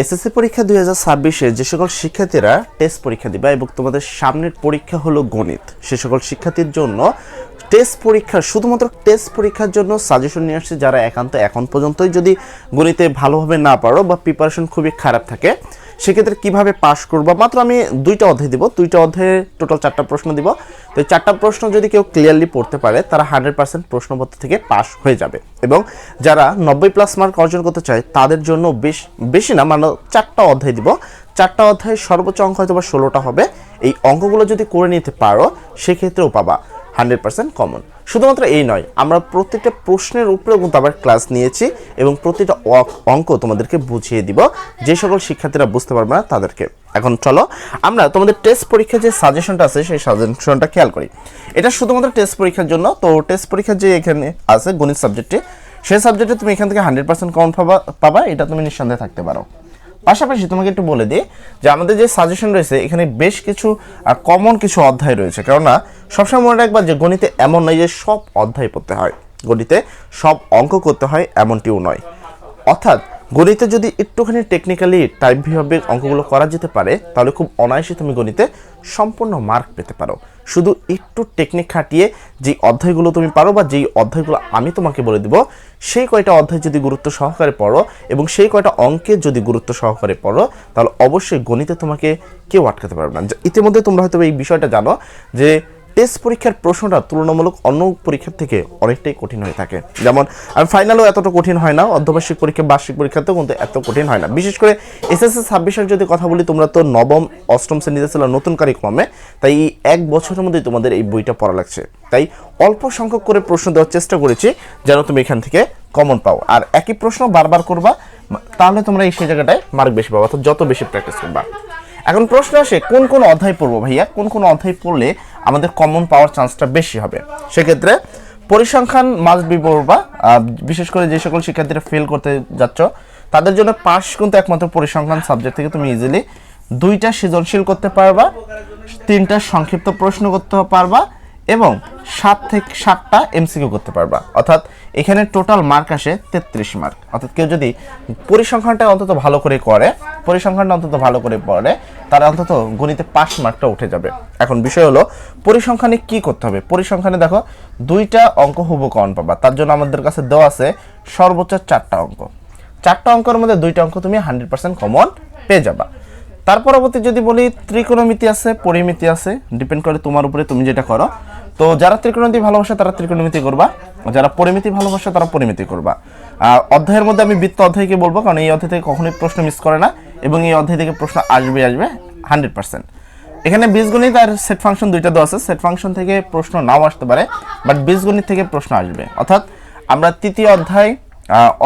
SSC পরীক্ষা দুই হাজার ছাব্বিশে যে সকল শিক্ষার্থীরা টেস্ট পরীক্ষা দিবে এবং তোমাদের সামনের পরীক্ষা হলো গণিত, সে সকল শিক্ষার্থীর জন্য টেস্ট পরীক্ষা, শুধুমাত্র টেস্ট পরীক্ষার জন্য সাজেশন নিয়ে আসছে যারা একান্ত এখন পর্যন্তই যদি গণিতে ভালোভাবে না পারো বা প্রিপারেশন খুবই খারাপ থাকে সেক্ষেত্রে কীভাবে পাশ করবা? মাত্র আমি দুইটা অধ্যায় দিব। দুইটা অধ্যায়ে টোটাল চারটা প্রশ্ন দিব। তো এই চারটা প্রশ্ন যদি কেউ ক্লিয়ারলি পড়তে পারে, তারা হান্ড্রেড পার্সেন্ট প্রশ্নপত্র থেকে পাস হয়ে যাবে। এবং যারা নব্বই প্লাস মার্ক অর্জন করতে চায়, তাদের জন্য বেশ, বেশি না মানে চারটা অধ্যায় দিব। চারটা অধ্যায়ে সর্বোচ্চ অঙ্ক হয়তো বা ষোলোটা হবে। এই অঙ্কগুলো যদি করে নিতে পারো, সেক্ষেত্রেও পাবা। Hundred percent common. শুধুমাত্র এই নয়, আমরা প্রত্যেকটা প্রশ্নের উপরেও কিন্তু আবার ক্লাস নিয়েছি এবং প্রতিটা অঙ্ক তোমাদেরকে বুঝিয়ে দিব। যে সকল শিক্ষার্থীরা বুঝতে পারবে না তাদেরকে। এখন চলো, আমরা তোমাদের টেস্ট পরীক্ষার যে সাজেশনটা আছে, সেই সাজেশনটা খেয়াল করি। এটা শুধুমাত্র টেস্ট পরীক্ষার জন্য, তো টেস্ট পরীক্ষার যে এখানে আছে গণিত সাবজেক্টে সেই সাবজেক্টে তুমি এখান থেকে হান্ড্রেড পার্সেন্ট কমন পাবা পাবা, এটা তুমি নিঃসন্দেহে থাকতে পারো। পাশাপাশি তোমাকে একটু বলে দিই যে আমাদের যে সাজেশন রয়েছে, এখানে বেশ কিছু কমন কিছু অধ্যায় রয়েছে। কেননা, সবসময় মনে রাখবা যে গণিতে এমন নয় যে সব অধ্যায় পড়তে হয়। গণিতে সব অঙ্ক করতে হয়, এমনটিও নয়। অর্থাৎ, গণিতে যদি একটুখানি টেকনিক্যালি টাইপভাবে অঙ্কগুলো করা যেতে পারে, তাহলে খুব অনায়াসে তুমি গণিতে সম্পূর্ণ মার্ক পেতে পারো। শুধু একটু টেকনিক খাটিয়ে যেই অধ্যায়গুলো তুমি পারো বা যেই অধ্যায়গুলো আমি তোমাকে বলে দিব, সেই কয়টা অধ্যায় যদি গুরুত্ব সহকারে পড়ো এবং সেই কয়টা অঙ্কে যদি গুরুত্ব সহকারে পড়ো, তাহলে অবশ্যই গণিতে তোমাকে কেউ আটকাতে পারবে না। ইতিমধ্যে তোমরা হয়তো এই বিষয়টা জানো যে টেস্ট পরীক্ষার প্রশ্নটা তুলনামূলক অন্য পরীক্ষার থেকে অনেকটাই কঠিন হয়ে থাকে। যেমন ফাইনালও এতটা কঠিন হয় না অর্ধবার্ষিক পরীক্ষা, বার্ষিক পরীক্ষাতেও কিন্তু এত কঠিন হয় না। বিশেষ করে এসএসসি ছাব্বিশের যদি কথা বলি, তোমরা তো নবম, অষ্টম শ্রেণীতে ছিল নতুন কারিক্রমে তাই এক বছরের মধ্যেই তোমাদের এই বইটা পড়া লাগছে। তাই অল্প সংখ্যক করে প্রশ্ন দেওয়ার চেষ্টা করেছি, যেন তুমি এখান থেকে কমন পাও। আর একই প্রশ্ন বারবার করবা, তাহলে তোমরা এই সেই জায়গাটায় মার্ক বেশি পাবো, অর্থাৎ যত বেশি প্র্যাকটিস করবা। এখন প্রশ্ন আসে, কোন কোন অধ্যায় পড়ব ভাইয়া? কোন কোন অধ্যায় পড়লে আমাদের কমন পাওয়ার চান্সটা বেশি হবে? সেক্ষেত্রে পরিসংখ্যান মাস্ট বি পড়বা বিশেষ করে যে সকল শিক্ষার্থীরা ফেল করতে যাচ্ছ, তাদের জন্য পাস কিন্তু একমাত্র পরিসংখ্যান সাবজেক্ট থেকে তুমি ইজিলি দুইটা সৃজনশীল করতে পারবা, তিনটা সংক্ষিপ্ত প্রশ্ন করতে পারবা এবং সাত থেকে সাতটা এমসিকিউ করতে পারবা। অর্থাৎ এখানে টোটাল মার্ক আসে তেত্রিশ মার্ক অর্থাৎ কেউ যদি পরিসংখ্যানটা অন্তত ভালো করে করে পরিসংখ্যানটা অন্তত ভালো করে পড়ে তারা অন্তত গণিতে পাস মার্কটা উঠে যাবে। এখন বিষয় হলো, পরিসংখ্যানে কি করতে হবে? পরিসংখ্যানে দেখো, দুইটা অঙ্ক হুবু কমন পাবা। তার জন্য আমাদের কাছে দেওয়া আছে সর্বোচ্চ চারটা অঙ্ক। চারটা অঙ্কের মধ্যে দুইটা অঙ্ক তুমি হান্ড্রেড পার্সেন্ট কমন পেয়ে যাবা। তার পরবর্তী যদি বলি, ত্রিকোণমিতি আছে, পরিমিতি আছে ডিপেন্ড করে তোমার উপরে তুমি যেটা করো। তো যারা ত্রিকোণমিতি ভালোবাসে, তারা ত্রিকোণমিতি করবা। যারা পরিমিতি ভালোবাসে, তারা পরিমিতি করবা। অধ্যায়ের মধ্যে আমি বৃত্ত অধ্যায়কে বলব, কারণ এই অধ্যায় থেকে কখনোই প্রশ্ন মিস করে না। এবং এই অধ্যায় থেকে প্রশ্ন আসবে আসবে হান্ড্রেড পার্সেন্ট এখানে বীজগণিত আর সেট ফাংশন দুইটা দেওয়া আছে। সেট ফাংশন থেকে প্রশ্ন নাও আসতে পারে বাট বীজগণিত থেকে প্রশ্ন আসবে। অর্থাৎ আমরা তৃতীয় অধ্যায়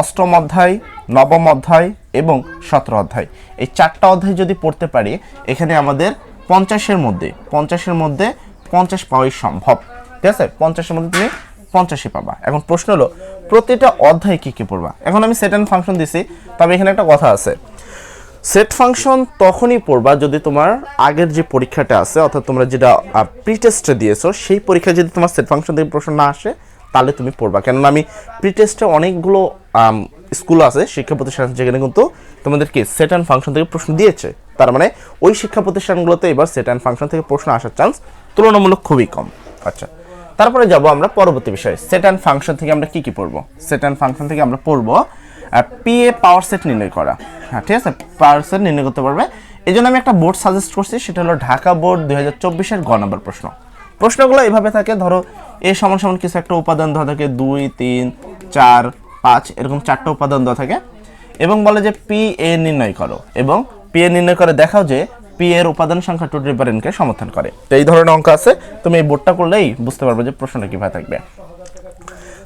অষ্টম অধ্যায়, নবম অধ্যায় এবং সতেরো অধ্যায় এই চারটা অধ্যায় যদি পড়তে পারি, এখানে আমাদের পঞ্চাশের মধ্যে পঞ্চাশের মধ্যে পঞ্চাশ পাওয়াই সম্ভব। ঠিক আছে? পঞ্চাশের মধ্যে তুমি পঞ্চাশে পাবা। এখন প্রশ্ন হলো, প্রতিটা অধ্যায় কী কী পড়বা? এখন আমি সেট অ্যান্ড ফাংশন দিছি, তবে এখানে একটা কথা আছে। সেট ফাংশন তখনই পড়বা যদি তোমার আগের যে পরীক্ষাটা আছে, অর্থাৎ তোমরা যেটা প্রি টেস্টে দিয়েছ, সেই পরীক্ষায় যদি তোমার সেট ফাংশন থেকে প্রশ্ন না আসে, তাহলে তুমি পড়বা। কেননা আমি প্রি টেস্টে অনেকগুলো স্কুল আছে, শিক্ষা প্রতিষ্ঠান যেখানে কিন্তু তোমাদেরকে সেট অ্যান্ড ফাংশন থেকে প্রশ্ন দিয়েছে। তার মানে ওই শিক্ষা প্রতিষ্ঠানগুলোতে এবার সেট অ্যান্ড ফাংশন থেকে প্রশ্ন আসার চান্স তুলনামূলক খুবই কম। আচ্ছা তারপরে যাব আমরা পরবর্তী বিষয়ে। সেট অ্যান্ড ফাংশন থেকে আমরা কি কি পড়ব? সেট অ্যান্ড ফাংশন থেকে আমরা পড়ব পি এ পাওয়ার সেট নির্ণয় করা। হ্যাঁ ঠিক আছে? পাওয়ার সেট নির্ণয় করতে পারবে। এই জন্য আমি একটা বোর্ড সাজেস্ট করছি, সেটা হলো ঢাকা বোর্ড দুই হাজার চব্বিশের গ নম্বর প্রশ্ন। প্রশ্নগুলো এভাবে থাকে, ধরো এ সমান সমান কিছু একটা উপাদান দেওয়া থাকে, দুই, তিন, চার, পাঁচ, এরকম চারটা উপাদান দেওয়া থাকে এবং বলে যে পি এ নির্ণয় করো এবং পি এ নির্ণয় করে দেখাও যে পি এর উপাদান সংখ্যা টু কে সমর্থন করে। তো এই ধরনের অঙ্ক আছে, তুমি এই বোর্ডটা করলেই বুঝতে পারবে যে প্রশ্নটা কীভাবে থাকবে।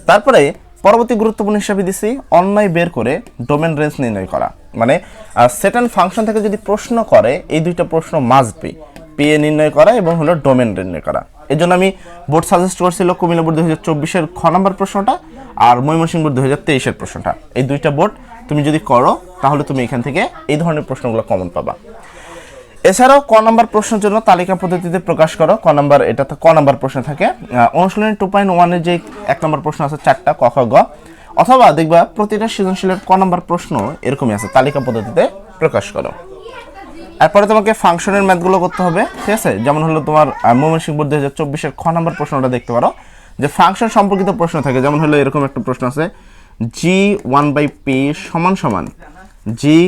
তারপরে পরবর্তী গুরুত্বপূর্ণ হিসাবে দিছি, অন্যায় বের করে ডোমেন রেঞ্জ নির্ণয় করা। মানে সেটান ফাংশন থেকে যদি প্রশ্ন করে, এই দুইটা প্রশ্ন মাস্ট বি পি এ নির্ণয় করা এবং হলো ডোমেন নির্ণয় করা। এই জন্য আমি বোর্ড সাজেস্ট করছিল কুমিল্লা বোর্ড দুই হাজার চব্বিশের খ নম্বর প্রশ্নটা আর ময়মনসিংহ বোর্ড দুই হাজার তেইশের প্রশ্নটা। এই দুইটা বোর্ড তুমি যদি করো, তাহলে তুমি এখান থেকে এই ধরনের প্রশ্নগুলো কমন পাবা। এছাড়াও ক নাম্বার প্রশ্নের জন্য তালিকা পদ্ধতিতে প্রকাশ করো। ক নাম্বার এটা ক নাম্বার প্রশ্ন থাকে। অনুশীলনী টু পয়েন্ট ওয়ানের যে এক নম্বর প্রশ্ন আছে, চারটা, ক, খ, গ। অথবা দেখবা প্রতিটা সৃজনশীলের ক নাম্বার প্রশ্ন এরকমই আছে, তালিকা পদ্ধতিতে প্রকাশ করো। এরপরে তোমাকে ফাংশনের ম্যাথগুলো করতে হবে, ঠিক আছে? যেমন হলো তোমার ময়মনসিংহ বোর্ড দুই হাজার চব্বিশের খ নম্বর প্রশ্নটা দেখতে পারো। যে ফাংশন সম্পর্কিত প্রশ্ন থাকে, যেমন হলো এরকম একটা প্রশ্ন আছে জি ওয়ান বাই পি সমান সমান জি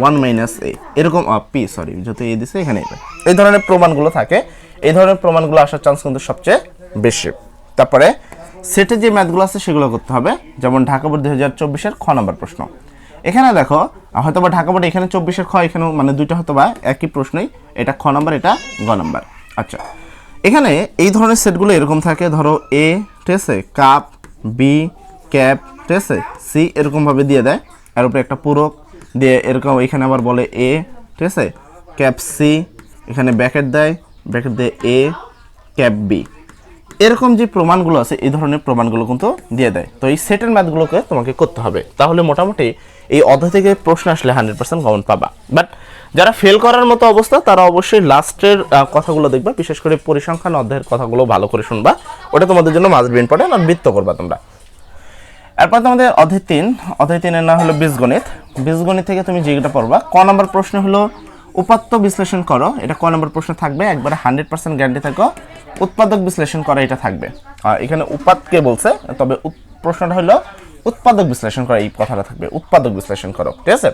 ওয়ান মাইনাস এ এরকম পি সরি যত এ দিছে, এখানে এই ধরনের প্রমাণগুলো থাকে। এই ধরনের প্রমাণগুলো আসার চান্স কিন্তু সবচেয়ে বেশি। তারপরে সেটের যে ম্যাথগুলো আছে, সেগুলো করতে হবে। যেমন ঢাকা বোর্ড দুই হাজার চব্বিশের খ নম্বর প্রশ্ন। এখানে দেখো হয়তো বা ঢাকা বোর্ড এখানে চব্বিশের খ, এখানেও মানে দুইটা হয়তো বা একই প্রশ্নই। এটা খ নাম্বার, এটা গ নাম্বার। আচ্ছা এখানে এই ধরনের সেটগুলো এরকম থাকে। ধরো এ আছে কাপ বি ক্যাপ আছে সি এরকমভাবে দিয়ে দেয়। এর উপরে একটা পূরক দিয়ে এরকম এখানে আবার বলে এ ঠিক আছে? ক্যাপ সি এখানে ব্যাকেট দেয় ব্যাকেট দিয়ে এ ক্যাপ বি এরকম যে প্রমাণগুলো আছে, এই ধরনের প্রমাণগুলো কিন্তু দিয়ে দেয়। তো এই সেটের ম্যাথগুলোকে তোমাকে করতে হবে। তাহলে মোটামুটি এই অধ্যায় থেকে প্রশ্ন আসলে হান্ড্রেড পার্সেন্ট কমন পাবা। বাট যারা ফেল করার মতো অবস্থা, তারা অবশ্যই লাস্টের কথাগুলো দেখবা। বিশেষ করে পরিসংখ্যান অধ্যায়ের কথাগুলো ভালো করে শুনবা। ওটা তোমাদের জন্য মাঝ ইম্পর্টেন্ট আর বৃত্ত করবা তোমরা। এরপর তোমাদের অধ্যায় তিন। অধ্যায় তিনের নাম হলো বীজগণিত। বীজগণিত থেকে তুমি যেটা পড়বা। ক নম্বর প্রশ্ন হলো, উপাত্ত বিশ্লেষণ করো। এটা ক নম্বর প্রশ্ন থাকবে, একবারে হান্ড্রেড পার্সেন্ট গ্যারান্টি থাকো। উৎপাদক বিশ্লেষণ করা এটা থাকবে। আর এখানে উপাতকে বলছে, তবে প্রশ্নটা হলো, উৎপাদক বিশ্লেষণ করা এই কথাটা থাকবে। উৎপাদক বিশ্লেষণ করো, ঠিক আছে?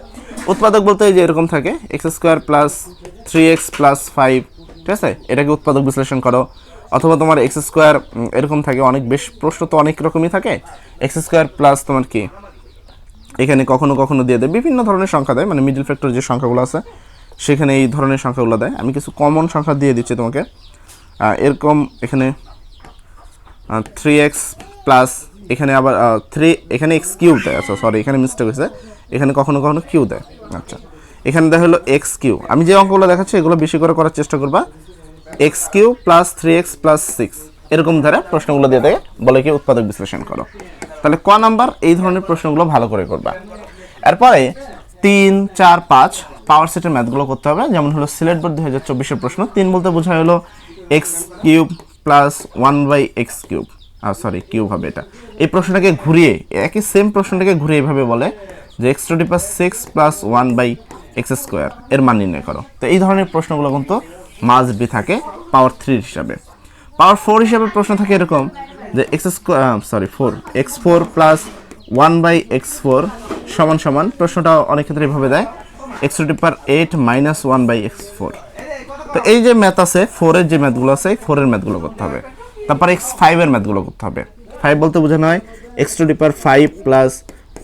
উৎপাদক বলতে যে এরকম থাকে X square plus three X plus five ঠিক আছে? এটাকে উৎপাদক বিশ্লেষণ করো। অথবা তোমার এক্স স্কোয়ার এরকম থাকে, অনেক বেশ প্রশ্ন তো অনেক রকমই থাকে। এক্স স্কোয়ার প্লাস তোমার কি? এখানে কখনো কখনো দিয়ে দেয়। বিভিন্ন ধরনের সংখ্যা দেয় মানে মিডল ফ্যাক্টর যে সংখ্যাগুলো আছে, সেখানে এই ধরনের সংখ্যাগুলো দেয়। আমি কিছু কমন সংখ্যা দিয়ে দিচ্ছি তোমাকে। এরকম এখানে থ্রি এক্স প্লাস এখানে আবার থ্রি এখানে এক্স কিউ দেয়। আচ্ছা সরি এখানে মিস্টেক হয়েছে। এখানে কখনো কখনো কিউ দেয়। আচ্ছা এখানে দেখা হলো এক্স কিউ আমি যে অঙ্কগুলো দেখাচ্ছি, এগুলো বেশি করে করার চেষ্টা করবা। X Q plus three X plus six এরকম ধারা প্রশ্নগুলো দিয়ে দেয় বলে কি, উৎপাদক বিশ্লেষণ করো। তাহলে ক নাম্বার? এই ধরনের প্রশ্নগুলো ভালো করে করবা। এরপরে তিন, চার, পাঁচ পাওয়ার সেটের ম্যাথগুলো করতে হবে। যেমন হলো সিলেট বোর্ড দুই হাজার চব্বিশের প্রশ্ন। তিন বলতে বোঝা হলো X cube plus one by X cube R sorry cube হবে এটা। এই প্রশ্নটাকে ঘুরিয়ে, একই সেম প্রশ্নটাকে ঘুরিয়ে এভাবে বলে যে X to the power six plus one by X square এর মান নির্ণয় করো। তো এই ধরনের প্রশ্নগুলো কিন্তু মাস বি থাকে পাওয়ার থ্রি হিসাবে। পাওয়ার ফোর হিসাবে প্রশ্ন থাকে এরকম। যে X sorry four X four plus one by X four সমান সমান প্রশ্নটা অনেক ক্ষেত্রে এভাবে দেয় X to the power eight minus one by X four তো এই যে ম্যাথ আছে ফোরের যে ম্যাথগুলো আছে ফোরের ম্যাথগুলো করতে হবে। তারপর এক্স ফাইভের ম্যাথগুলো করতে হবে। ফাইভ বলতে বোঝানো হয় X to the power five plus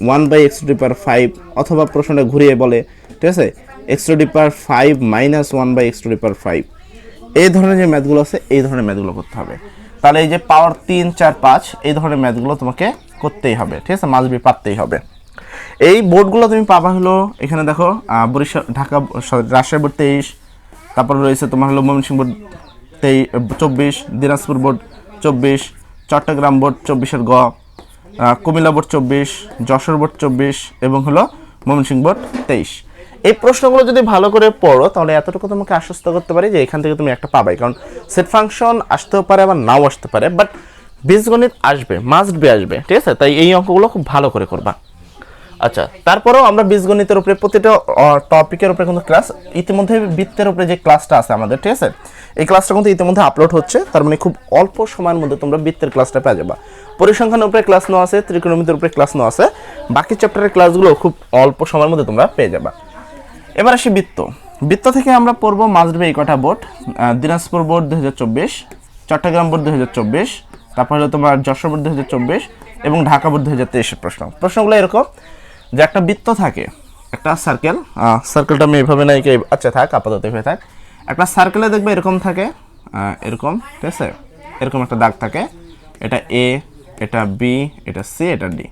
one by X to the power five অথবা প্রশ্নটা ঘুরিয়ে বলে, ঠিক আছে? X to the power five minus one by X to the power five এই ধরনের যে ম্যাথগুলো আছে, এই ধরনের ম্যাথগুলো করতে হবে। তাহলে এই যে পাওয়ার তিন, চার, পাঁচ, এই ধরনের ম্যাথগুলো তোমাকে করতেই হবে, ঠিক আছে? মাসবি পারতেই হবে। এই বোর্ডগুলো তুমি পাবা হলো, এখানে দেখো বরিশাল, ঢাকা রাজশাহী বোর্ড তেইশ, তারপর রয়েছে তোমার হলো ময়মনসিংহ বোর্ড তেই চব্বিশ, দিনাজপুর বোর্ড চব্বিশ, চট্টগ্রাম বোর্ড চব্বিশের গ কুমিল্লা বোর্ড চব্বিশ, যশোর বোর্ড চব্বিশ, এবং হলো ময়মনসিংহ বোর্ড তেইশ। এই প্রশ্নগুলো যদি ভালো করে পড়ো, তাহলে এতটুকু তোমাকে আশ্বস্ত করতে পারি যে এখান থেকে তুমি একটা পাবাই। কারণ সেট ফাংশন আসতেও পারে, আবার নাও আসতে পারে বাট বীজগণিত আসবে মাস্ট বি আসবে, ঠিক আছে? তাই এই অঙ্কগুলো খুব ভালো করে করবা। আচ্ছা তারপরেও আমরা বীজগণিতের উপরে প্রতিটা টপিকের উপরে কিন্তু ক্লাস ইতিমধ্যে বৃত্তের উপরে যে ক্লাসটা আছে আমাদের, ঠিক আছে? এই ক্লাসটা কিন্তু ইতিমধ্যে আপলোড হচ্ছে, তার মানে খুব অল্প সময়ের মধ্যে তোমরা বৃত্তের ক্লাসটা পেয়ে যাবা। পরিসংখ্যানের উপরে ক্লাস নেওয়া আছে ত্রিকোণমিতির উপরে ক্লাস নেওয়া আছে, বাকি চ্যাপ্টারের ক্লাসগুলো খুব অল্প সময়ের মধ্যে তোমরা পেয়ে যাবা। এবার আসি বৃত্ত। বৃত্ত থেকে আমরা পড়ব মাঝরবে এই কটা বোর্ড দিনাজপুর বোর্ড দু হাজার চব্বিশ, চট্টগ্রাম বোর্ড দু হাজার চব্বিশ, তারপর হলো তোমার যশোর বোর্ড দু হাজার চব্বিশ এবং ঢাকা বোর্ড দু প্রশ্ন। প্রশ্নগুলো এরকম, যে একটা বৃত্ত থাকে, একটা সার্কেল সার্কেলটা আমি এভাবে নাই আচ্ছা থাক, আপাতত এভাবে থাক। একটা সার্কেলে দেখবে এরকম থাকে এরকম, ঠিক আছে? এরকম একটা দাগ থাকে, এটা এ এটা বি এটা সি এটা ডি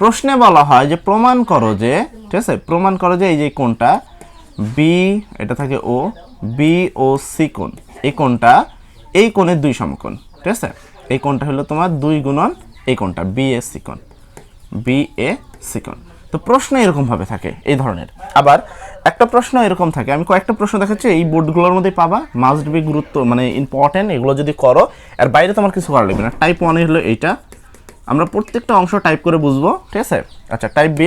প্রশ্নে বলা হয় যে, প্রমাণ করো যে, ঠিক আছে? প্রমাণ করো যে এই যে কোনটা বি এটা থাকে ও বি ও সি কোণ। এই কোণটা, এই কোণের দুই সমকোণ, ঠিক আছে? এই কোণটা হলো তোমার দুই গুণন এই কোণটা বি এ সি কোণ। বি এ সি কোণ। তো প্রশ্ন এরকম ভাবে থাকে, এই ধরনের। আবার একটা প্রশ্ন এরকম থাকে, আমি কয়েকটা প্রশ্ন দেখাচ্ছি, এই বোর্ডগুলোর মধ্যে পাবা মাস্ট বি গুরুত্ব মানে ইম্পর্টেন্ট এগুলো যদি করো, এর বাইরে তোমার কিছু করা লাগবে না। টাইপ ওয়ানে হলো এইটা। আমরা প্রত্যেকটা অংশ টাইপ করে বুঝব, ঠিক আছে? আচ্ছা টাইপ বি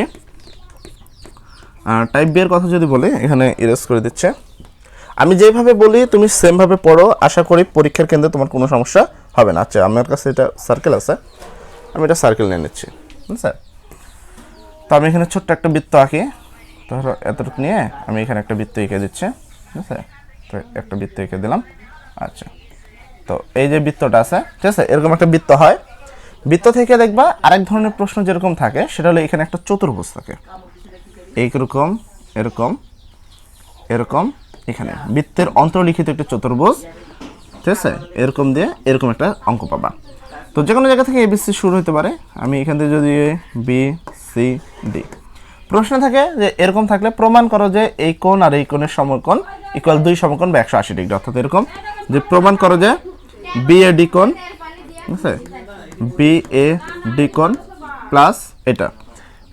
টাইপ বি এর কথা যদি বলি, এখানে ইরেজ করে দিচ্ছে। আমি যেভাবে বলি, তুমি সেমভাবে পড়ো, আশা করি পরীক্ষার কেন্দ্রে তোমার কোনো সমস্যা হবে না। আচ্ছা আমার কাছে এটা সার্কেল আছে। আমি এটা সার্কেল নিয়ে নিচ্ছি বুঝছে তো আমি এখানে ছোট্ট একটা বৃত্ত আঁকি। ধরো এতটুকু নিয়ে আমি এখানে একটা বৃত্ত এঁকে দিচ্ছি ঠিক আছে তো একটা বৃত্ত এঁকে দিলাম। আচ্ছা তো এই যে বৃত্তটা আছে, ঠিক আছে? এরকম একটা বৃত্ত হয়। বৃত্ত থেকে দেখবা আরেক ধরনের প্রশ্ন যেরকম থাকে, সেটা হলো এখানে একটা চতুর্ভুজ থাকে। এইরকম, এরকম এরকম, এখানে। বৃত্তের অন্তর্লিখিত একটা চতুর্ভুজ, ঠিক আছে? এরকম দিয়ে এরকম একটা অঙ্ক পাবা। তো যে কোনো জায়গা থেকে এ এবিসি শুরু হতে পারে। আমি এখান থেকে যদি বি, সি, ডি। প্রশ্ন থাকে যে এরকম থাকলে প্রমাণ করো যে এই কোণ আর এই কোণের সমকোণ ইকুয়াল দুই সমকোণ বা একশো আশি ডিগ্রি, অর্থাৎ এরকম। যে প্রমাণ করো যে বি এ ডি কোণ, ঠিক আছে? বি এ ডি কোণ প্লাস এটা।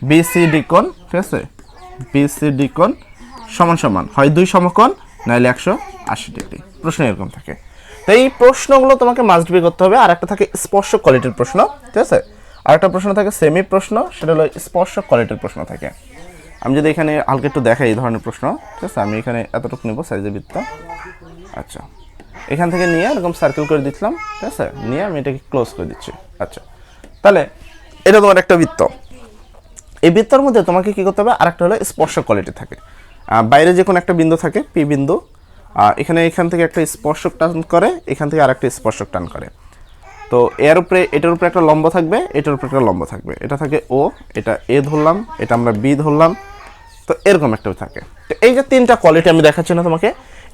বি সি ডি কোণ, ঠিক আছে? বি সি কোণ সমান সমান। হয় দুই সমকোণ নাহলে একশো আশি ডিগ্রি। প্রশ্ন এরকম থাকে। তো এই প্রশ্নগুলো তোমাকে মাস্ট বি করতে হবে। আর একটা থাকে স্পর্শক কোয়ালিটির প্রশ্ন, ঠিক আছে? আর একটা প্রশ্ন থাকে সেমি প্রশ্ন, সেটা হলো স্পর্শক কোয়ালিটির প্রশ্ন থাকে। আমি যদি এখানে হালকা একটু দেখাই এই ধরনের প্রশ্ন, ঠিক আছে? আমি এখানে এতটুকু নেব সাইজের বৃত্ত। আচ্ছা। এখান থেকে নিয়ে এরকম সার্কেল করে দিচ্ছিলাম ঠিক আছে? নিয়ে আমি এটাকে ক্লোজ করে দিচ্ছি। আচ্ছা। তাহলে, এটা তোমার একটা বৃত্ত। এই বৃত্তর মধ্যে তোমাকে কী করতে হবে? আরেকটা হলো স্পর্শ কোয়ালিটি থাকে। বাইরে যে কোনো একটা বিন্দু থাকে পি বিন্দু এখানে এখান থেকে একটা স্পর্শক টান করে, এখান থেকে আরেকটা স্পর্শক টান করে। তো এর উপরে, এটার উপরে একটা লম্ব থাকবে, এটার উপরে একটা লম্ব থাকবে। এটা থাকে ও এটা এ ধরলাম, এটা আমরা বি ধরলাম। তো এরকম একটা থাকে। তো এই যে তিনটা কোয়ালিটি আমি দেখাচ্ছি না তোমাকে,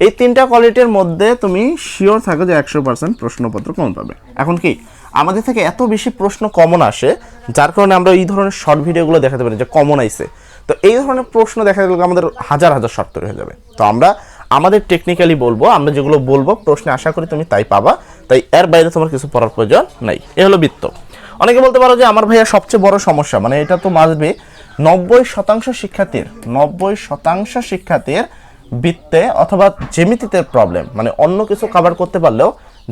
এই তিনটা কোয়ালিটির মধ্যে তুমি শিওর থাকো যে একশো পার্সেন্ট প্রশ্নপত্র কমন পাবে। এখন কি? আমাদের থেকে এত বেশি প্রশ্ন কমন আসে, যার কারণে আমরা এই ধরনের শর্ট ভিডিওগুলো দেখাতে পারি, যে কমন আইসে তো এই ধরনের প্রশ্ন দেখা গেলে আমাদের হাজার হাজার শর্ট তৈরি হয়ে যাবে। তো আমরা, আমাদের টেকনিক্যালি বলব, আমরা যেগুলো বলব, প্রশ্নে আশা করি তুমি তাই পাবা। তাই এর বাইরে তোমার কিছু পড়ার প্রয়োজন নাই। এ হলো বৃত্ত। অনেকে বলতে পারো যে আমার ভাইয়া সবচেয়ে বড় সমস্যা মানে এটা তো মাসবে নব্বই শতাংশ শিক্ষার্থীর, নব্বই শতাংশ শিক্ষার্থীর বৃত্তে অথবা জেমিতিতে প্রবলেম মানে অন্য কিছু কভার করতে পারলেও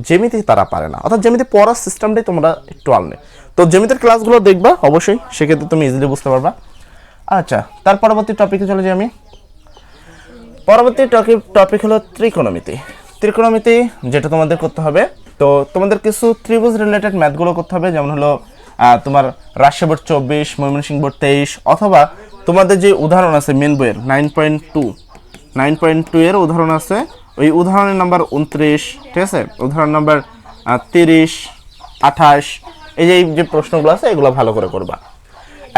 জেমিতি তারা পারে না। অর্থাৎ জেমিতি পড়ার সিস্টেমটাই তোমরা একটু আনলে। তো জেমিতির ক্লাসগুলো দেখবা অবশ্যই, সেক্ষেত্রে তুমি ইজিলি বুঝতে পারবা। আচ্ছা তার পরবর্তী টপিকে চলে যাই আমি। পরবর্তী টপিক টপিক হলো ত্রিকোণমিতি ত্রিকোণমিতি যেটা তোমাদের করতে হবে, তো তোমাদের কিছু ত্রিভুজ রিলেটেড ম্যাথগুলো করতে হবে, যেমন হলো তোমার রাজশাহী বোর্ড চব্বিশ, ময়মনসিংহ বোর্ড তেইশ, অথবা তোমাদের যে উদাহরণ আছে মেন বইয়ের nine point two nine point two এর উদাহরণ আছে ওই উদাহরণের নাম্বার উনত্রিশ, ঠিক আছে? উদাহরণ নাম্বার তিরিশ, আঠাশ, এই যে এই যে প্রশ্নগুলো আছে, এগুলো ভালো করে করবা।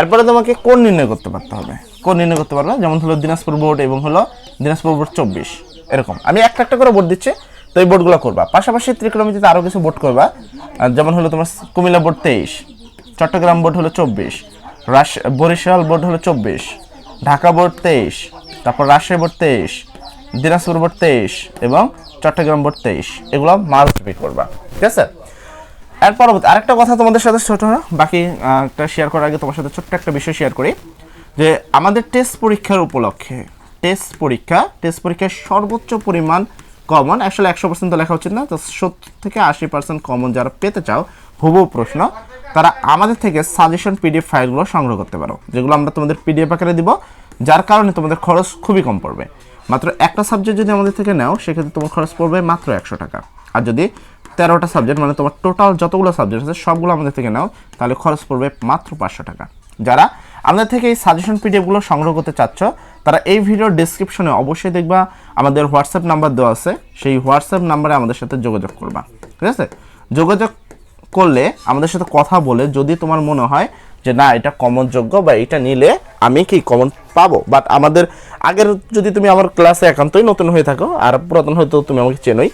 এরপরে তোমাকে কোন নির্ণয় করতে পারতে হবে? কোন নির্ণয় করতে পারবে? যেমন হলো দিনাজপুর বোর্ড এবং হলো দিনাজপুর বোর্ড চব্বিশ, এরকম। আমি একটা একটা করে বোর্ড দিচ্ছি, তো এই বোর্ডগুলো করবা। পাশাপাশি ত্রিকোণমিতিতে আরও কিছু বোর্ড করবা। যেমন হলো তোমার কুমিল্লা বোর্ড তেইশ, চট্টগ্রাম বোর্ড হলো চব্বিশ রাশ বরিশাল বোর্ড হলো চব্বিশ, ঢাকা বোর্ড তেইশ, তারপর রাজশাহী বোর্ড তেইশ দিনাজপুর বোর্ড তেইশ এবং চট্টগ্রাম বোর্ড তেইশ, এগুলো মাস্ট বি করবা, ঠিক আছে? এর পরবর্তী আরেকটা কথা তোমাদের সাথে ছোট, বাকি একটা শেয়ার করার আগে তোমার সাথে ছোট্ট একটা বিষয় শেয়ার করি, যে আমাদের টেস্ট পরীক্ষার উপলক্ষে টেস্ট পরীক্ষা টেস্ট পরীক্ষার সর্বোচ্চ পরিমাণ কমন আসলে একশো পার্সেন্ট তো লেখা উচিত না, তো সত্তর থেকে আশি পার্সেন্ট কমন যারা পেতে চাও, হুবহু প্রশ্ন, তারা আমাদের থেকে সাজেশন পিডিএফ ফাইলগুলো সংগ্রহ করতে পারো, যেগুলো আমরা তোমাদের পিডিএফ আকারে দিব, যার কারণে তোমাদের খরচ খুবই কম পড়বে। মাত্র একটা সাবজেক্ট যদি আমাদের থেকে নাও, সেক্ষেত্রে তোমার খরচ পড়বে মাত্র একশো টাকা। আর যদি তেরোটা সাবজেক্ট মানে তোমার টোটাল যতগুলো সাবজেক্ট আছে, সবগুলো আমাদের থেকে নাও, তাহলে খরচ পড়বে মাত্র পাঁচশো টাকা। যারা আমাদের থেকে এই সাজেশন পিডিএফগুলো সংগ্রহ করতে চাচ্ছ, তারা এই ভিডিওর ডিসক্রিপশনে অবশ্যই দেখবা, আমাদের হোয়াটসঅ্যাপ নাম্বার দেওয়া আছে, সেই হোয়াটসঅ্যাপ নাম্বারে আমাদের সাথে যোগাযোগ করবা। ঠিক আছে? যোগাযোগ করলে আমাদের সাথে কথা বলে যদি তোমার মনে হয় যে না, এটা কমন যোগ্য বা এটা নিলে আমি কি কমন পাবো? বাট আমাদের আগের, যদি তুমি আমার ক্লাসে একান্তই নতুন হয়ে থাকো, আর পুরাতন হয়তো তুমি আমাকে চেনোই,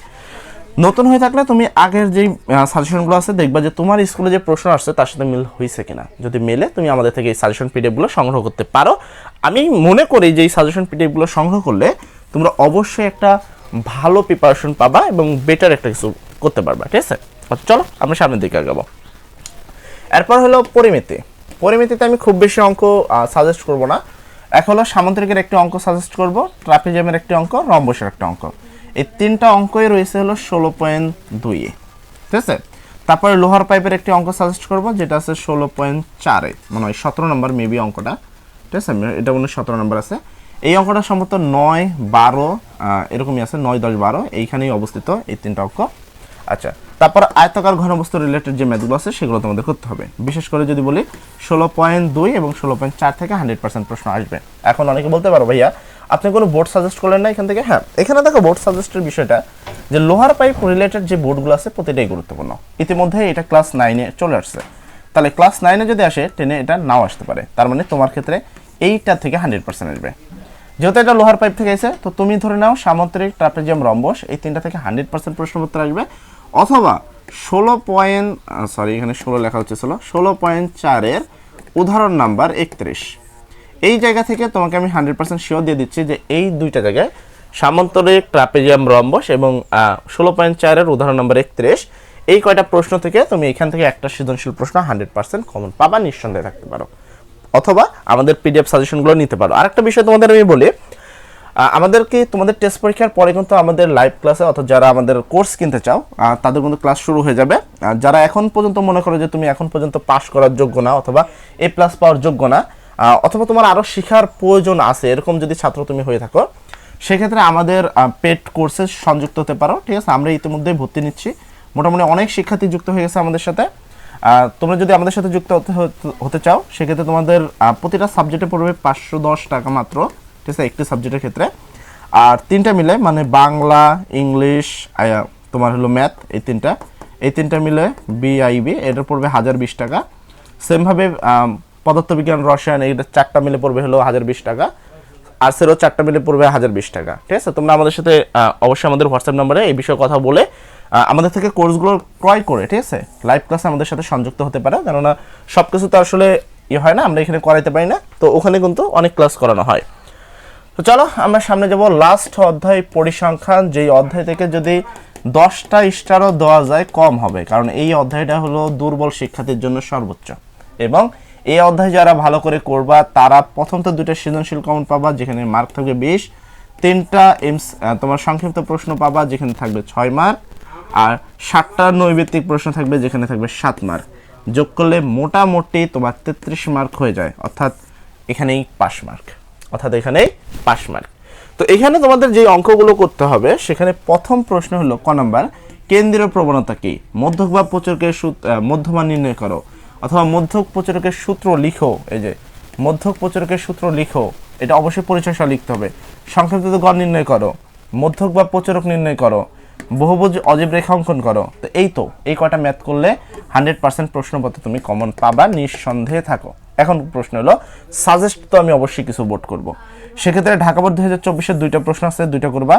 নতুন হয়ে থাকলে তুমি আগের যেই সাজেশনগুলো আছে, দেখবা যে তোমার স্কুলে যে প্রশ্ন আসছে, তার সাথে মিল হয়েছে কিনা। যদি মেলে, তুমি আমাদের থেকে এই সাজেশন পিডিএফগুলো সংগ্রহ করতে পারো। আমি মনে করি যে এই সাজেশন পিডিএফগুলো সংগ্রহ করলে তোমরা অবশ্যই একটা ভালো প্রিপারেশন পাবা এবং বেটার একটা কিছু করতে পারবা, ঠিক আছে? চলো, আমরা সামনের দিকে আগাবো। এরপর হলো পরিমিতি। পরিমিতিতে আমি খুব বেশি অঙ্ক সাজেস্ট করব না। এক হলো সামুদ্রিকের একটি অঙ্ক সাজেস্ট করব, ট্রাপিজিয়ামের একটি অঙ্ক, রম্বসের একটা অঙ্ক। এই তিনটা অঙ্কই রয়েছে হলো ষোলো পয়েন্ট দুইয়ে ঠিক আছে? তারপরে লোহার পাইপের একটি অঙ্ক সাজেস্ট করব, যেটা আছে ষোলো পয়েন্ট চারে মানে ওই সতেরো নম্বর মেবি অঙ্কটা। ঠিক আছে? এটা মনে সতেরো নম্বর আছে। এই অঙ্কটা সম্ভবত নয়, বারো এরকমই আছে, নয়, দশ, বারো। এইখানেই অবস্থিত এই তিনটা অঙ্ক। আচ্ছা তারপর আয়তাকার ঘনবস্তু রিলেটেড যে ম্যাথগুলো আছে, সেগুলো তোমাদের করতে হবে। বিশেষ করে যদি বলি, ষোলো পয়েন্ট দুই এবং ষোলো পয়েন্ট চার থেকে হান্ড্রেড পার্সেন্ট প্রশ্ন আসবে। এখন অনেকে বলতে পারো, ভাইয়া, আপনি কোনো বোর্ড সাজেস্ট করলেন না এখান থেকে? হ্যাঁ এখানে দেখো বোর্ড সাজেস্টের বিষয়টা, যে লোহার পাইপ রিলেটেড যে বোর্ডগুলো আছে, প্রতিটাই গুরুত্বপূর্ণ। ইতিমধ্যে এটা ক্লাস নাইনে চলে আসছে। তাহলে ক্লাস নাইনে যদি আসে টেনে এটা নাও আসতে পারে। তার মানে তোমার ক্ষেত্রে এইটা থেকে হান্ড্রেড পার্সেন্ট আসবে। যেহেতু এটা লোহার পাইপ থেকে এসে, তো তুমি ধরে নাও সামুদ্রিক ট্রাপেজিয়াম রম্বস, এই তিনটা থেকে হান্ড্রেড পার্সেন্ট প্রশ্নপত্র আসবে। অথবা ষোলো পয়েন্ট সরি এখানে ষোলো লেখা হচ্ছে ষোলো ষোলো পয়েন্ট চারের উদাহরণ নাম্বার একত্রিশ। এই জায়গা থেকে তোমাকে আমি হান্ড্রেড পার্সেন্ট শিওর দিয়ে দিচ্ছি যে এই দুইটা জায়গায় সামন্তরিক ট্রাপেজিয়াম রম্বস এবং ষোলো পয়েন্ট চারের উদাহরণ নাম্বার একত্রিশ, এই কয়টা প্রশ্ন থেকে তুমি এখান থেকে একটা সৃজনশীল প্রশ্ন হান্ড্রেড পার্সেন্ট কমন পাবা, নিঃসন্দেহে থাকতে পারো। অথবা আমাদের পিডিএফ সাজেশনগুলো নিতে পারো। আরেকটা বিষয় তোমাদের আমি বলি আমাদেরকে তোমাদের টেস্ট পরীক্ষার পরে কিন্তু আমাদের লাইভ ক্লাসে অর্থাৎ যারা আমাদের কোর্স কিনতে চাও তাদের কিন্তু ক্লাস শুরু হয়ে যাবে। যারা এখন পর্যন্ত মনে করো যে তুমি এখন পর্যন্ত পাশ করার যোগ্য না অথবা এ প্লাস পাওয়ার যোগ্য না অথবা তোমার আরও শেখার প্রয়োজন আছে, এরকম যদি ছাত্র তুমি হয়ে থাকো, সেক্ষেত্রে আমাদের পেড কোর্সে সংযুক্ত হতে পারো, ঠিক আছে? আমরা ইতিমধ্যেই ভর্তি নিচ্ছি। মোটামুটি অনেক শিক্ষার্থী যুক্ত হয়ে গেছে আমাদের সাথে। তোমরা যদি আমাদের সাথে যুক্ত হতে চাও, সেক্ষেত্রে তোমাদের প্রতিটা সাবজেক্টে পড়বে পাঁচশো দশ টাকা মাত্র। ঠিক আছে একটি সাবজেক্টের ক্ষেত্রে। আর তিনটা মিলে মানে বাংলা, ইংলিশ তোমার হলো ম্যাথ এই তিনটা। এই তিনটা মিলে বিআইবি এটা পড়বে হাজার বিশ টাকা। সেমভাবে পদার্থবিজ্ঞান, রসায়ন এইটা চারটা মিলে পড়বে হলো হাজার বিশ টাকা। আর্টসেরও চারটা মিলে পড়বে হাজার বিশ টাকা, ঠিক আছে? তোমরা আমাদের সাথে অবশ্যই আমাদের হোয়াটসঅ্যাপ নাম্বারে এই বিষয়ে কথা বলে আমাদের থেকে কোর্সগুলো ক্রয় করে, ঠিক আছে? লাইভ ক্লাসে আমাদের সাথে সংযুক্ত হতে পারে, কেননা সব কিছু তো আসলে ইয়ে হয় না, আমরা এখানে করাইতে পারি না। তো ওখানে কিন্তু অনেক ক্লাস করানো হয়। তো চলো, আমরা সামনে যাব লাস্ট অধ্যায় পরিসংখ্যান। যেই অধ্যায় থেকে যদি দশটা স্টারও দেওয়া যায়, কম হবে। কারণ এই অধ্যায়টা হলো দুর্বল শিক্ষার্থীর জন্য সর্বোচ্চ। এবং এই অধ্যায় যারা ভালো করে করবা, তারা প্রথম তো দুটো সৃজনশীল কমন পাবা, যেখানে মার্ক থাকবে বিশ। তিনটা এমস তোমার সংক্ষিপ্ত প্রশ্ন পাবা, যেখানে থাকবে ছয় মার্ক আর ষাটটা নৈবেত্তিক প্রশ্ন থাকবে, যেখানে থাকবে সাত মার্ক যোগ করলে মোটামুটি তোমার তেত্রিশ মার্ক হয়ে যায়, অর্থাৎ এখানেই পাস মার্ক অর্থাৎ এখানেই পাস মার্ক তো এখানে তোমাদের যে অঙ্কগুলো করতে হবে, সেখানে প্রথম প্রশ্ন হলো ক নাম্বার, কেন্দ্রীয় প্রবণতা কি? মধ্যক বা প্রচুরকের সূত্র মধ্যমান নির্ণয় করো। অথবা মধ্যক প্রচুরকের সূত্র লিখো, এই যে মধ্যক প্রচুরকের সূত্র লিখো, এটা অবশ্যই পরিচয় সহ লিখতে হবে। সংক্ষিপ্ত গড় নির্ণয় করো, মধ্যক বা প্রচুরক নির্ণয় করো, বহুভুজ অজীব রেখা অঙ্কন করো। তো এই তো, এই কটা ম্যাথ করলে হান্ড্রেড পার্সেন্ট প্রশ্নপত্র তুমি কমন পাবা, নিঃসন্দেহে থাকো। এখন প্রশ্ন হলো সাজেস্ট তো আমি অবশ্যই কিছু বোর্ড করব। সেক্ষেত্রে ঢাকা বোর্ড হাজার চব্বিশের দুইটা প্রশ্ন আছে, দুইটা করবা।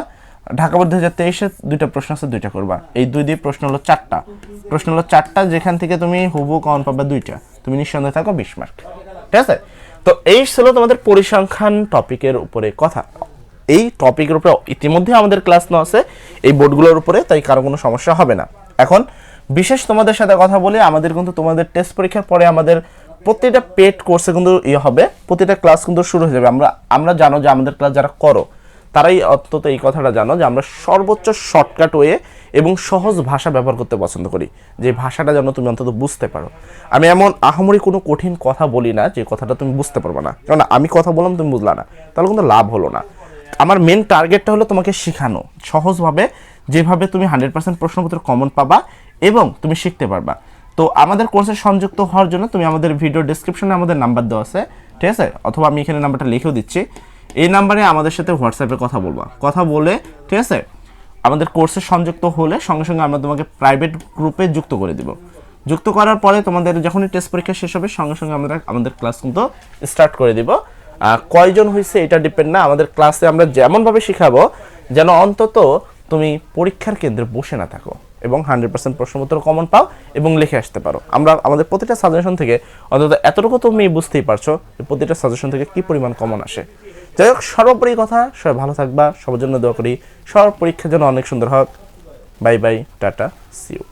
ঢাকা বোর্ড দুই হাজার তেইশের দুইটা প্রশ্ন আছে, দুইটা করবা। এই দুই দিয়ে প্রশ্ন হলো চারটা। প্রশ্ন হলো চারটা, যেখান থেকে তুমি হুবু কমন পাবা দুইটা। তুমি নিঃসন্দেহে থাকো বিশ মার্ক ঠিক আছে? তো এই ছিল তোমাদের পরিসংখ্যান টপিকের উপরে কথা। এই টপিকের উপরে ইতিমধ্যে আমাদের ক্লাস নেওয়া আছে, এই বোর্ডগুলোর উপরে, তাই কারও কোনো সমস্যা হবে না। এখন বিশেষ তোমাদের সাথে কথা বলে আমাদের কিন্তু তোমাদের টেস্ট পরীক্ষার পরে আমাদের প্রতিটা পেড কোর্সে কিন্তু ইয়ে হবে, প্রতিটা ক্লাস কিন্তু শুরু হয়ে যাবে। আমরা আমরা জানো যে আমাদের ক্লাস যারা করো, তারাই অন্তত এই কথাটা জানো যে আমরা সর্বোচ্চ শর্টকাট ওয়ে এবং সহজ ভাষা ব্যবহার করতে পছন্দ করি। যে ভাষাটা যেন তুমি অন্তত বুঝতে পারো। আমি এমন আহামরি কোনো কঠিন কথা বলি না যে কথাটা তুমি বুঝতে পারবে না। কারণ আমি কথা বললাম, তুমি বুঝলা না। তাহলে কিন্তু লাভ হলো না। আমার মেন টার্গেটটা হলো তোমাকে শেখানো। সহজভাবে যেভাবে তুমি হান্ড্রেড পার্সেন্ট প্রশ্নপত্র কমন পাবা এবং তুমি শিখতে পারবা। তো আমাদের কোর্সে সংযুক্ত হওয়ার জন্য তুমি আমাদের ভিডিও ডিসক্রিপশনে আমাদের নাম্বার দেওয়া আছে, ঠিক আছে? অথবা আমি এখানে নাম্বারটা লিখেও দিচ্ছি। এই নাম্বারে আমাদের সাথে হোয়াটসঅ্যাপে কথা বলবা। কথা বলে, ঠিক আছে? আমাদের কোর্সে সংযুক্ত হলে সঙ্গে সঙ্গে আমরা তোমাকে প্রাইভেট গ্রুপে যুক্ত করে দিব। যুক্ত করার পরে তোমাদের যখনই টেস্ট পরীক্ষা শেষ হবে, সঙ্গে সঙ্গে আমরা আমাদের ক্লাস কিন্তু স্টার্ট করে দিব। কয়জন হয়েছে এটা ডিপেন্ড না। আমাদের ক্লাসে আমরা যেমনভাবে শেখাবো, যেন অন্তত তুমি পরীক্ষার কেন্দ্রে বসে না থাকো। এবং হান্ড্রেড পার্সেন্ট প্রশ্নপত্র কমন পাও এবং লিখে আসতে পারো। আমরা আমাদের প্রতিটা সাজেশন থেকে অন্তত এতটুকু তুমি বুঝতেই পারছ যে প্রতিটা সাজেশন থেকে কি পরিমাণ কমন আসে। যাই হোক, সর্বোপরি কথা, সবাই ভালো থাকবা, সবার জন্য দোয়া করি। সবার পরীক্ষার জন্য অনেক সুন্দর হোক। Bye bye, tata see you